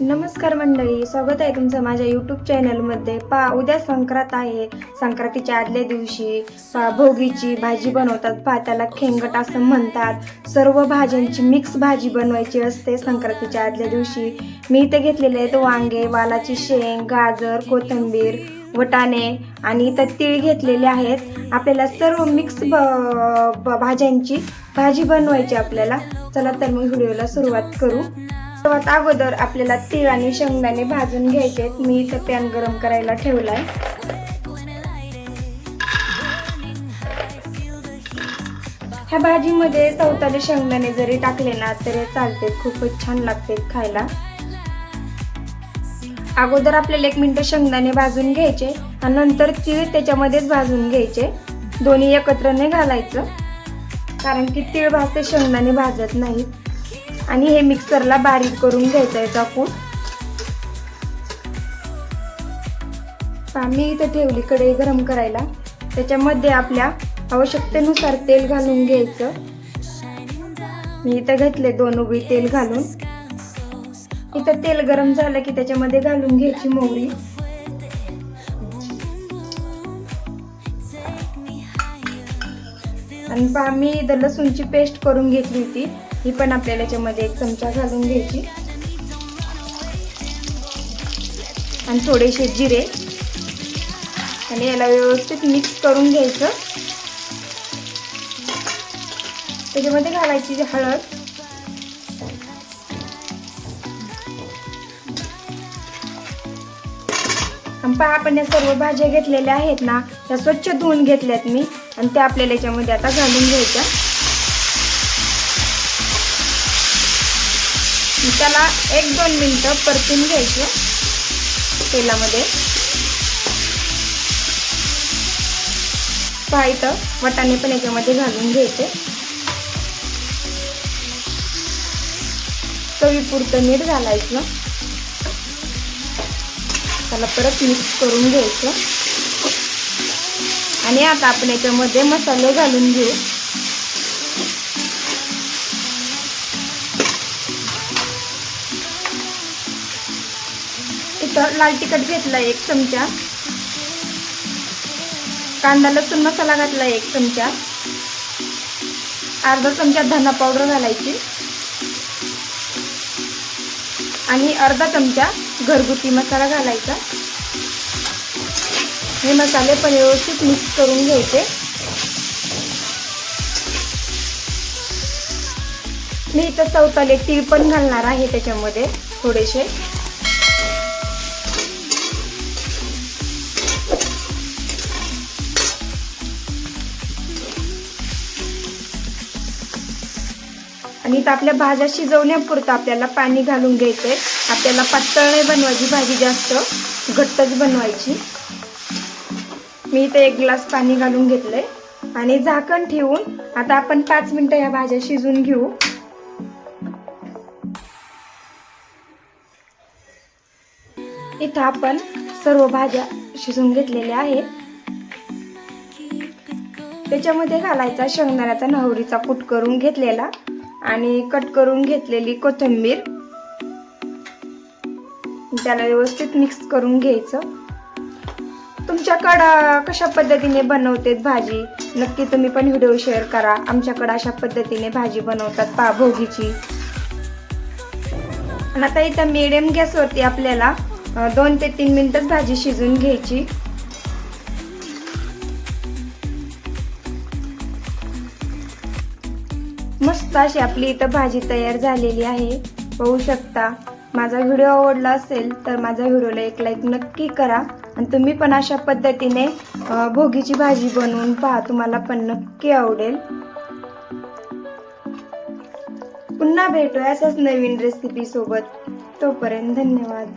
नमस्कार मंडळी स्वागत आहे तुमचं माझ्या यूट्यूब चॅनलमध्ये पा उद्या संक्रांत आहे. संक्रांतीच्या आदल्या दिवशी पा भोगीची भाजी बनवतात. पा त्याला खेंगट असं म्हणतात. सर्व भाज्यांची मिक्स भाजी बनवायची असते संक्रांतीच्या आदल्या दिवशी. मी इथे घेतलेले आहेत वांगे वालाची शेंग गाजर कोथिंबीर वटाणे आणि इथं तीळ घेतलेले आहेत. आपल्याला सर्व मिक्स ब ब- भाज्यांची भाजी बनवायची आपल्याला. चला तर मग व्हिडिओला सुरुवात करू. सर्वात अगोदर आपल्याला तीळ आणि शेंगदाणे भाजून घ्यायचे. आहेत. मी इथं पॅन गरम करायला ठेवलाय. ह्या भाजीमध्ये चौताले शेंगदाणे जरी टाकले ना तरी चालते. खूपच छान लागते खायला. अगोदर आपल्याला एक मिनिट शेंगदाणे भाजून घ्यायचे आणि नंतर तीळ त्याच्यामध्येच भाजून घ्यायचे. दोन्ही एकत्र नाही घालायचं. कारण की तीळ भाजते शेंगदाणे भाजत नाहीत. आणि हे मिक्सरला बारीक करून घ्यायचं आहे टाकून. मी इथं ठेवली कढई गरम करायला. त्याच्यामध्ये आपल्या आवश्यकतेनुसार तेल घालून घ्यायचं. मी इथं घेतले दोन उभी तेल घालून. इथं तेल गरम झालं की त्याच्यामध्ये घालून घ्यायची मोहरी. आणि पहा मी इथं लसूणची पेस्ट करून घेतली होती. ही पण आपल्याला याच्यामध्ये एक चमचा घालून घ्यायची. आणि थोडेसे जिरे. आणि याला व्यवस्थित मिक्स करून घ्यायचं. त्याच्यामध्ये घालायची हळद. आणि पहा आपण या सर्व भाज्या घेतलेल्या आहेत ना त्या स्वच्छ धुवून घेतल्यात मी. आणि त्या आपल्याला याच्यामध्ये आता घालून घ्यायच्या. त्याला एक दोन मिनटं परतून घ्यायचं तेलामध्ये. पहा इथं वटाणे पण याच्यामध्ये घालून घ्यायचे. चवीपुरतं मीठ घालायचं. त्याला परत मिक्स करून घ्यायचं. आणि आता आपण याच्यामध्ये मसाले घालून घेऊ. इथं लाल तिखट घेतला एक चमचा. कांदा लसूण मसाला घातला एक चमचा. अर्धा चमचा धना पावडर घालायची. आणि अर्धा चमचा घरगुती मसाला घालायचा. हे मसाले पण व्यवस्थित मिक्स करून घ्यायचे. मी इथं चौताले तीळ पण घालणार आहे त्याच्यामध्ये थोडेसे. आणि इथं आपल्या भाज्या शिजवण्यापुरतं आपल्याला पाणी घालून घ्यायचंय. आपल्याला पातळ नाही बनवायची भाजी जास्त घट्टच बनवायची. मी इथं एक ग्लास पाणी घालून घेतलंय. आणि झाकण ठेवून आता आपण पाच मिनटं या भाज्या शिजून घेऊ. इथं आपण सर्व भाज्या शिजून घेतलेल्या आहेत. त्याच्यामध्ये घालायचा शेंगदाण्याचा नवरीचा कूट करून घेतलेला. आणि कट करून घेतलेली कोथिंबीर. त्याला व्यवस्थित मिक्स करून घ्यायचं. तुमच्याकडं कशा पद्धतीने बनवतेत भाजी? नक्की तुम्ही पण व्हिडिओ शेअर करा. आमच्याकडं अशा पद्धतीने भाजी बनवतात पा भोगीची आणि आता इथं मिडियम गॅसवरती आपल्याला दोन ते तीन मिनिटच भाजी शिजून घ्यायची. मस्त अशी आपली इथं भाजी तयार झालेली आहे. पाहू शकता. माझा व्हिडिओ आवडला असेल तर माझ्या व्हिडिओला एक लाईक नक्की करा. आणि तुम्ही पण अशा पद्धतीने भोगीची भाजी बनवून पहा. तुम्हाला पण नक्की आवडेल. पुन्हा भेटूया अशाच नवीन रेसिपी सोबत. तोपर्यंत धन्यवाद.